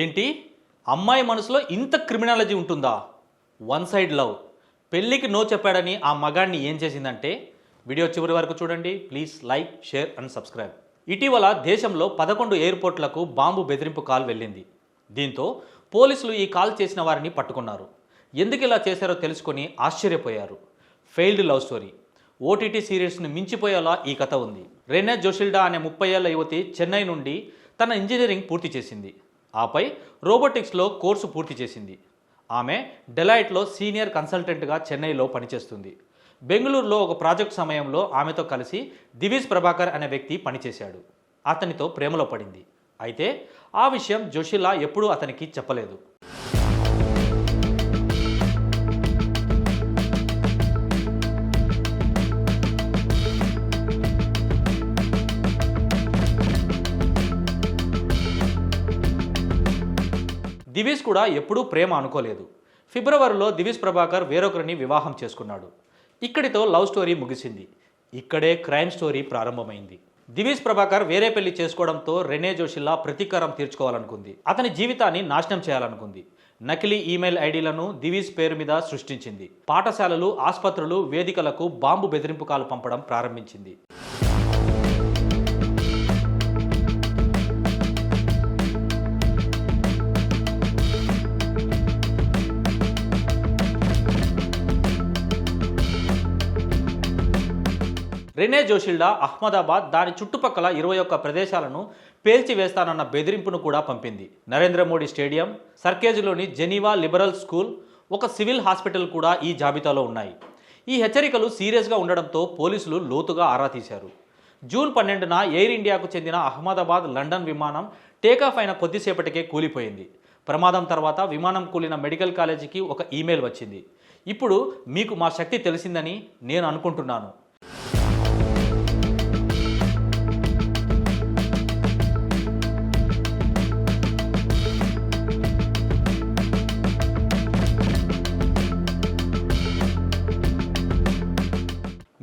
ఏంటి? అమ్మాయి మనసులో ఇంత క్రిమినాలజీ ఉంటుందా? One side love. పెళ్ళికి నో చెప్పాడని ఆ మగాడిని ఏం చేసిందంటే వీడియో చివరి వరకు చూడండి. Please like share and subscribe. ఇటీవల దేశంలో పదకొండు ఎయిర్పోర్ట్లకు బాంబు బెదిరింపు కాల్ వెళ్ళింది. దీంతో పోలీసులు ఈ కాల్ చేసిన వారిని పట్టుకున్నారు. ఎందుకు ఇలా చేశారో తెలుసుకొని ఆశ్చర్యపోయారు. Failed love story. ఓటీటీ సిరీస్ను మించిపోయేలా ఈ కథ ఉంది. రెనే జోషిల్డా అనే ముప్పై ఏళ్ళ యువతి చెన్నై నుండి తన ఇంజనీరింగ్ పూర్తి చేసింది. ఆపై రోబోటిక్స్లో కోర్సు పూర్తి చేసింది. ఆమె డెలైట్లో సీనియర్ కన్సల్టెంట్గా చెన్నైలో పనిచేస్తుంది. బెంగళూరులో ఒక ప్రాజెక్ట్ సమయంలో ఆమెతో కలిసి దివిజ్ ప్రభాకర్ అనే వ్యక్తి పనిచేశాడు. అతనితో ప్రేమలో పడింది. అయితే ఆ విషయం జోషిలా ఎప్పుడూ అతనికి చెప్పలేదు. దివీస్ కూడా ఎప్పుడూ ప్రేమ అనుకోలేదు. ఫిబ్రవరిలో దివీస్ ప్రభాకర్ వేరొకరిని వివాహం చేసుకున్నాడు. ఇక్కడితో లవ్ స్టోరీ ముగిసింది. ఇక్కడే క్రైమ్ స్టోరీ ప్రారంభమైంది. దివీస్ ప్రభాకర్ వేరే పెళ్ళి చేసుకోవడంతో రెనే జోషిల్లా ప్రతీకారం తీర్చుకోవాలనుకుంది. అతని జీవితాన్ని నాశనం చేయాలనుకుంది. నకిలీ ఈమెయిల్ ఐడీలను దివీస్ పేరు మీద సృష్టించింది. పాఠశాలలు ఆసుపత్రులు వేదికలకు బాంబు బెదిరింపు కాలు పంపడం ప్రారంభించింది. రెనే జోషిల్డా అహ్మదాబాద్ దాని చుట్టుపక్కల ఇరవై ఒక్క ప్రదేశాలను పేల్చివేస్తానన్న బెదిరింపును కూడా పంపింది. నరేంద్ర మోడీ స్టేడియం సర్కేజ్లోని జెనీవా లిబరల్ స్కూల్ ఒక సివిల్ హాస్పిటల్ కూడా ఈ జాబితాలో ఉన్నాయి. ఈ హెచ్చరికలు సీరియస్గా ఉండడంతో పోలీసులు లోతుగా ఆరా తీశారు. జూన్ పన్నెండున ఎయిర్ ఇండియాకు చెందిన అహ్మదాబాద్ లండన్ విమానం టేకాఫ్ అయిన కొద్దిసేపటికే కూలిపోయింది. ప్రమాదం తర్వాత విమానం కూలిన మెడికల్ కాలేజీకి ఒక ఈమెయిల్ వచ్చింది. ఇప్పుడు మీకు మా శక్తి తెలిసిందని నేను అనుకుంటున్నాను.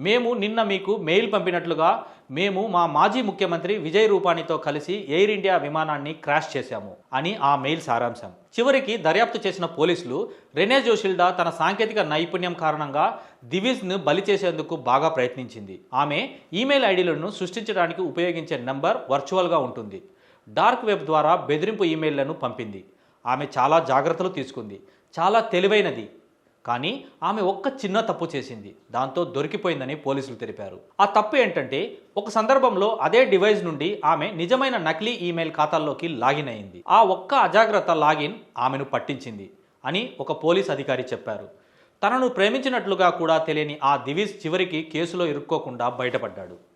మేము నిన్న మీకు మెయిల్ పంపినట్లుగా మేము మా మాజీ ముఖ్యమంత్రి విజయ్ రూపాణితో కలిసి ఎయిర్ ఇండియా విమానాన్ని క్రాష్ చేశాము అని ఆ మెయిల్ సారాంశం. చివరికి దర్యాప్తు చేసిన పోలీసులు రెనే జోషిల్డా తన సాంకేతిక నైపుణ్యం కారణంగా దివిజ్ను బలి చేసేందుకు బాగా ప్రయత్నించింది. ఆమె ఈమెయిల్ ఐడీలను సృష్టించడానికి ఉపయోగించే నంబర్ వర్చువల్గా ఉంటుంది. డార్క్ వెబ్ ద్వారా బెదిరింపు ఈమెయిల్లను పంపింది. ఆమె చాలా జాగ్రత్తలు తీసుకుంది. చాలా తెలివైనది. కానీ ఆమె ఒక్క చిన్న తప్పు చేసింది. దాంతో దొరికిపోయిందని పోలీసులు తెలిపారు. ఆ తప్పు ఏంటంటే ఒక సందర్భంలో అదే డివైస్ నుండి ఆమె నిజమైన నకిలీ ఈమెయిల్ ఖాతాల్లోకి లాగిన్ అయింది. ఆ ఒక్క అజాగ్రత్త లాగిన్ ఆమెను పట్టించింది అని ఒక పోలీస్ అధికారి చెప్పారు. తనను ప్రేమించినట్లుగా కూడా తెలియని ఆ దివిజ్ చివరికి కేసులో ఇరుక్కోకుండా బయటపడ్డాడు.